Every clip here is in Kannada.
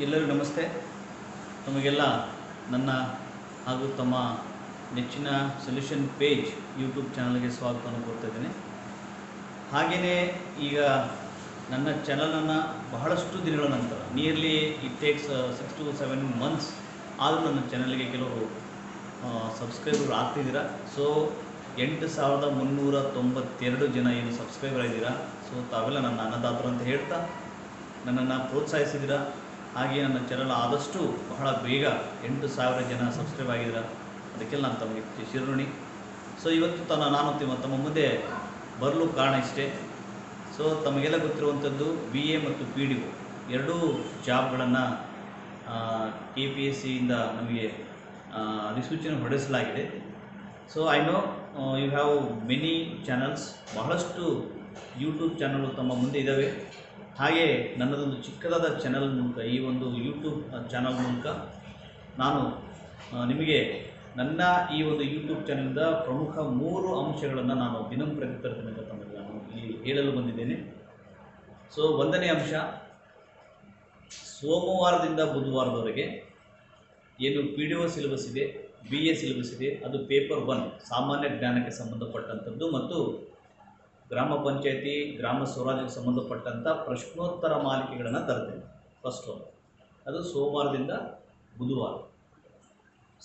ಎಲ್ಲರಿಗೂ ನಮಸ್ತೆ. ತಮಗೆಲ್ಲ ನನ್ನ ಹಾಗೂ ತಮ್ಮ ನೆಚ್ಚಿನ ಸೊಲ್ಯೂಷನ್ ಪೇಜ್ ಯೂಟ್ಯೂಬ್ ಚಾನಲ್ಗೆ ಸ್ವಾಗತವನ್ನು ಕೊಡ್ತಾ ಇದ್ದೇನೆ. ಹಾಗೆಯೇ ಈಗ ನನ್ನ ಚಾನಲನ್ನು ಬಹಳಷ್ಟು ದಿನಗಳ ನಂತರ nearly it takes six to seven months ಆದರೂ ನನ್ನ ಚಾನಲ್ಗೆ ಕೆಲವರು ಸಬ್ಸ್ಕ್ರೈಬರ್ ಆಗ್ತಿದ್ದೀರಾ? ಸೊ ಎಂಟು ಸಾವಿರದ ಮುನ್ನೂರ ತೊಂಬತ್ತೆರಡು ಜನ ಏನು ಸಬ್ಸ್ಕ್ರೈಬರ್ ಇದ್ದೀರಾ ಸೊ ತಾವೆಲ್ಲ ನನ್ನ ಅನ್ನದಾತರು ಅಂತ ಹೇಳ್ತಾ ನನ್ನನ್ನು ಪ್ರೋತ್ಸಾಹಿಸಿದ್ದೀರಾ? ಹಾಗೆ ನನ್ನ ಚಾನಲ್ ಆದಷ್ಟು ಬಹಳ ಬೇಗ ಎಂಟು ಸಾವಿರ ಜನ ಸಬ್ಸ್ಕ್ರೈಬ್ ಆಗಿದ್ರೆ ಅದಕ್ಕೆಲ್ಲ ನಾನು ತಮಗೆ ಶಿರೋಣಿ. ಸೊ ಇವತ್ತು ತನ್ನ ನಾನು ತಿಮ್ಮ ತಮ್ಮ ಮುಂದೆ ಬರಲು ಕಾರಣ ಇಷ್ಟೇ. ಸೊ ತಮಗೆಲ್ಲ ಗೊತ್ತಿರುವಂಥದ್ದು ಬಿ ಎ ಮತ್ತು ಪಿ ಡಿ ಒ ಎರಡೂ ಜಾಬ್ಗಳನ್ನು ಕೆ ಪಿ ಎಸ್ ಸಿಯಿಂದ ನಮಗೆ ಅಧಿಸೂಚನೆ ಹೊರಡಿಸಲಾಗಿದೆ. So I know you have many channels ಬಹಳಷ್ಟು ಯೂಟ್ಯೂಬ್ ಚಾನಲ್ಗಳು ತಮ್ಮ ಮುಂದೆ ಇದ್ದಾವೆ. ಹಾಗೆ ನನ್ನದೊಂದು ಚಿಕ್ಕದಾದ ಚಾನಲ್ ಮೂಲಕ, ಈ ಒಂದು ಯೂಟ್ಯೂಬ್ ಚಾನಲ್ ಮೂಲಕ ನಾನು ನಿಮಗೆ ನನ್ನ ಈ ಒಂದು ಯೂಟ್ಯೂಬ್ ಚಾನಲ್ದ ಪ್ರಮುಖ ಮೂರು ಅಂಶಗಳನ್ನು ನಾನು ದಿನಂಪ್ರತಿ ತರ್ತೇನೆ ಅಂತ ನಾನು ಇಲ್ಲಿ ಹೇಳಲು ಬಂದಿದ್ದೇನೆ. ಸೊ ಒಂದನೇ ಅಂಶ, ಸೋಮವಾರದಿಂದ ಬುಧವಾರದವರೆಗೆ ಏನು ಪಿ ಡಿ ಒ ಸಿಲೆಬಸ್ ಇದೆ ಬಿ ಎ ಸಿಲೆಬಸ್ ಇದೆ, ಅದು ಪೇಪರ್ ಒನ್ ಸಾಮಾನ್ಯ ಜ್ಞಾನಕ್ಕೆ ಸಂಬಂಧಪಟ್ಟಂಥದ್ದು ಮತ್ತು ಗ್ರಾಮ ಪಂಚಾಯತಿ, ಗ್ರಾಮ ಸ್ವರಾಜ್ಯಕ್ಕೆ ಸಂಬಂಧಪಟ್ಟಂಥ ಪ್ರಶ್ನೋತ್ತರ ಮಾಲಿಕೆಗಳನ್ನು ತರ್ತೇನೆ ಫಸ್ಟ್ ಅದು ಸೋಮವಾರದಿಂದ ಬುಧವಾರ.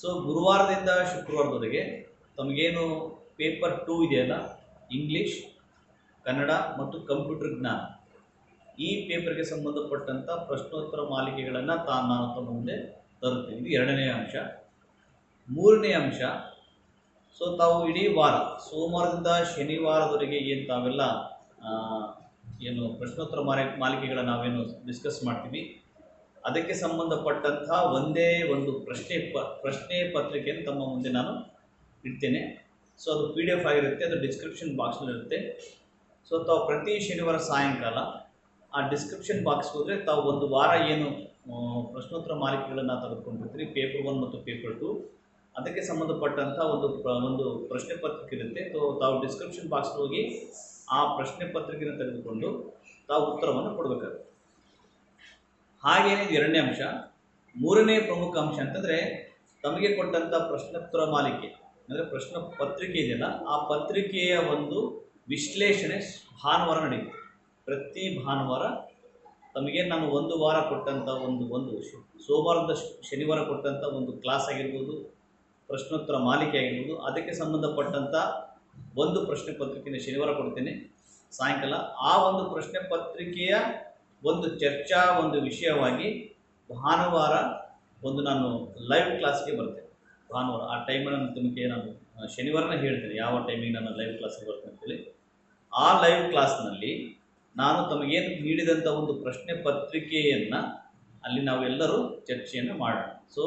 ಸೊ ಗುರುವಾರದಿಂದ ಶುಕ್ರವಾರದವರೆಗೆ ತಮಗೇನು ಪೇಪರ್ ಟೂ ಇದೆಯಲ್ಲ ಇಂಗ್ಲೀಷ್ ಕನ್ನಡ ಮತ್ತು ಕಂಪ್ಯೂಟರ್ ಜ್ಞಾನ. ಈ ಪೇಪರ್ಗೆ ಸಂಬಂಧಪಟ್ಟಂಥ ಪ್ರಶ್ನೋತ್ತರ ಮಾಲಿಕೆಗಳನ್ನು ತಾನು ನಾನು ತಮ್ಮ ಮುಂದೆ ತರುತ್ತೀನಿ ಇದು ಎರಡನೇ ಅಂಶ. ಮೂರನೇ ಅಂಶ ಸೊ ತಾವು ಇಡೀ ವಾರ, ಸೋಮವಾರದಿಂದ ಶನಿವಾರದವರೆಗೆ ಏನು ತಾವೆಲ್ಲ ಏನು ಪ್ರಶ್ನೋತ್ತರ ಮಾಲೆ ಮಾಲಿಕೆಗಳ ನಾವೇನು ಡಿಸ್ಕಸ್ ಮಾಡ್ತೀವಿ. ಅದಕ್ಕೆ ಸಂಬಂಧಪಟ್ಟಂತಹ ಒಂದೇ ಒಂದು ಪ್ರಶ್ನೆ ಪ, ಪ್ರಶ್ನೆ ಪತ್ರಿಕೆಯನ್ನು ತಮ್ಮ ಮುಂದೆ ನಾನು ಇಡ್ತೇನೆ. ಸೊ ಅದು ಪಿ ಡಿ ಎಫ್ ಆಗಿರುತ್ತೆ, ಅದು ಡಿಸ್ಕ್ರಿಪ್ಷನ್ ಬಾಕ್ಸ್ನಲ್ಲಿರುತ್ತೆ ಸೊ ತಾವು ಪ್ರತಿ ಶನಿವಾರ ಸಾಯಂಕಾಲ ಆ ಡಿಸ್ಕ್ರಿಪ್ಷನ್ ಬಾಕ್ಸ್ ಹೋದರೆ ತಾವು ಒಂದು ವಾರ ಏನು ಪ್ರಶ್ನೋತ್ತರ ಮಾಲಿಕೆಗಳನ್ನು ತೆಗೆದುಕೊಂಡಿರ್ತೀರಿ. ಪೇಪರ್ ಒನ್ ಮತ್ತು ಪೇಪರ್ ಟು ಅದಕ್ಕೆ ಸಂಬಂಧಪಟ್ಟಂಥ ಒಂದು ಒಂದು ಪ್ರಶ್ನೆ ಪತ್ರಿಕೆ ಇರುತ್ತೆ. ಸೊ ತಾವು ಡಿಸ್ಕ್ರಿಪ್ಷನ್ ಬಾಕ್ಸ್ ಹೋಗಿ ಆ ಪ್ರಶ್ನೆ ಪತ್ರಿಕೆಯನ್ನು ತೆಗೆದುಕೊಂಡು ತಾವು ಉತ್ತರವನ್ನು ಕೊಡಬೇಕಾಗುತ್ತೆ. ಹಾಗೇನೆ ಎರಡನೇ ಅಂಶ. ಮೂರನೇ ಪ್ರಮುಖ ಅಂಶ ಅಂತಂದರೆ ತಮಗೆ ಕೊಟ್ಟಂಥ ಪ್ರಶ್ನೋತ್ತರ ಮಾಲಿಕೆ. ಅಂದರೆ ಪ್ರಶ್ನೆ ಪತ್ರಿಕೆ ಇದೆಯಲ್ಲ, ಆ ಪತ್ರಿಕೆಯ ಒಂದು ವಿಶ್ಲೇಷಣೆ ಭಾನುವಾರ ನಡೆಯುತ್ತೆ. ಪ್ರತಿ ಭಾನುವಾರ ತಮಗೆ ನಾನು ಒಂದು ವಾರ ಕೊಟ್ಟಂಥ ಒಂದು ಒಂದು ಸೋಮವಾರದ ಶನಿವಾರ ಕೊಟ್ಟಂಥ ಒಂದು ಕ್ಲಾಸ್ ಆಗಿರ್ಬೋದು ಪ್ರಶ್ನೋತ್ತರ ಮಾಲಿಕೆ ಆಗಿರ್ಬೋದು, ಅದಕ್ಕೆ ಸಂಬಂಧಪಟ್ಟಂಥ ಒಂದು ಪ್ರಶ್ನೆ ಪತ್ರಿಕೆಯನ್ನು ಶನಿವಾರ ಕೊಡ್ತೀನಿ. ಸಾಯಂಕಾಲ ಆ ಒಂದು ಪ್ರಶ್ನೆ ಪತ್ರಿಕೆಯ ಒಂದು ಚರ್ಚಾ ಒಂದು ವಿಷಯವಾಗಿ ಭಾನುವಾರ ಒಂದು ನಾನು ಲೈವ್ ಕ್ಲಾಸ್ಗೆ ಬರ್ತೇನೆ. ಭಾನುವಾರ ಆ ಟೈಮನ್ನು ನಾನು ತುಂಬಿಕೆ ನಾನು ಶನಿವಾರನ ಶನಿವಾರನೇ ಹೇಳ್ತೇನೆ ಯಾವ ಟೈಮಿಗೆ ನಾನು ಲೈವ್ ಕ್ಲಾಸ್ಗೆ ಬರ್ತೇನೆ ಅಂತೇಳಿ ಆ ಲೈವ್ ಕ್ಲಾಸ್ನಲ್ಲಿ ನಾನು ತಮಗೇನು ನೀಡಿದಂಥ ಒಂದು ಪ್ರಶ್ನೆ ಪತ್ರಿಕೆಯನ್ನು ಅಲ್ಲಿ ನಾವೆಲ್ಲರೂ ಚರ್ಚೆಯನ್ನು ಮಾಡೋಣ. ಸೊ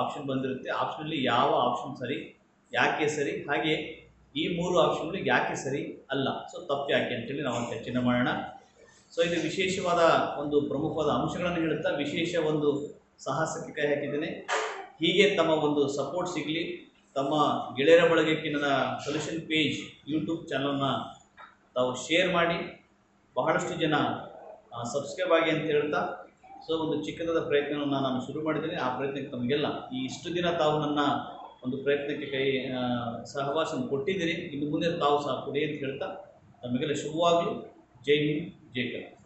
ಆಪ್ಷನ್ ಬಂದಿರುತ್ತೆ. ಆಪ್ಷನಲ್ಲಿ ಯಾವ ಆಪ್ಷನ್ ಸರಿ, ಯಾಕೆ ಸರಿ? ಹಾಗೆ ಈ ಮೂರು ಆಪ್ಷನ್ಗಳು ಯಾಕೆ ಸರಿ? ಅಲ್ಲ. ಸೊ ತಪ್ಪು ಯಾಕೆ ಅಂತೇಳಿ ನಾವು ಚರ್ಚೆನ ಮಾಡೋಣ. ಸೊ ಇದು ವಿಶೇಷವಾದ ಒಂದು ಪ್ರಮುಖವಾದ ಅಂಶಗಳನ್ನು ಹೇಳುತ್ತಾ, ವಿಶೇಷ ಒಂದು ಸಾಹಸಕ್ಕೆ ಕೈ ಹಾಕಿದ್ದೇನೆ. ಹೀಗೆ ತಮ್ಮ ಒಂದು ಸಪೋರ್ಟ್ ಸಿಗಲಿ. ತಮ್ಮ ಗೆಳೆಯರ ಬಳಗಕ್ಕೆ ನನ್ನ ಸೊಲ್ಯೂಷನ್ ಪೇಜ್ ಯೂಟ್ಯೂಬ್ ಚಾನಲ್ನ ತಾವು ಶೇರ್ ಮಾಡಿ. ಬಹಳಷ್ಟು ಜನ ಸಬ್ಸ್ಕ್ರೈಬ್ ಆಗಿ ಅಂತ ಹೇಳ್ತಾ ಸೊ ಒಂದು ಚಿಕ್ಕದಾದ ಪ್ರಯತ್ನವನ್ನು ನಾನು ಶುರು ಮಾಡಿದ್ದೇನೆ. ಆ ಪ್ರಯತ್ನಕ್ಕೆ ತಮಗೆಲ್ಲ ಈ ಇಷ್ಟು ದಿನ ತಾವು ನನ್ನ ಒಂದು ಪ್ರಯತ್ನಕ್ಕೆ ಕೈ ಸಹವಾಸ ಕೊಟ್ಟಿದ್ದೀರಿ. ಇನ್ನು ಮುಂದೆ ತಾವು ಸಹ ಕೊಡಿ ಅಂತ ಹೇಳ್ತಾ ತಮಗೆಲ್ಲ ಶುಭವಾಗಲಿ. ಜೈ ಹಿಂದ್, ಜೈ ಕನ್ನಡ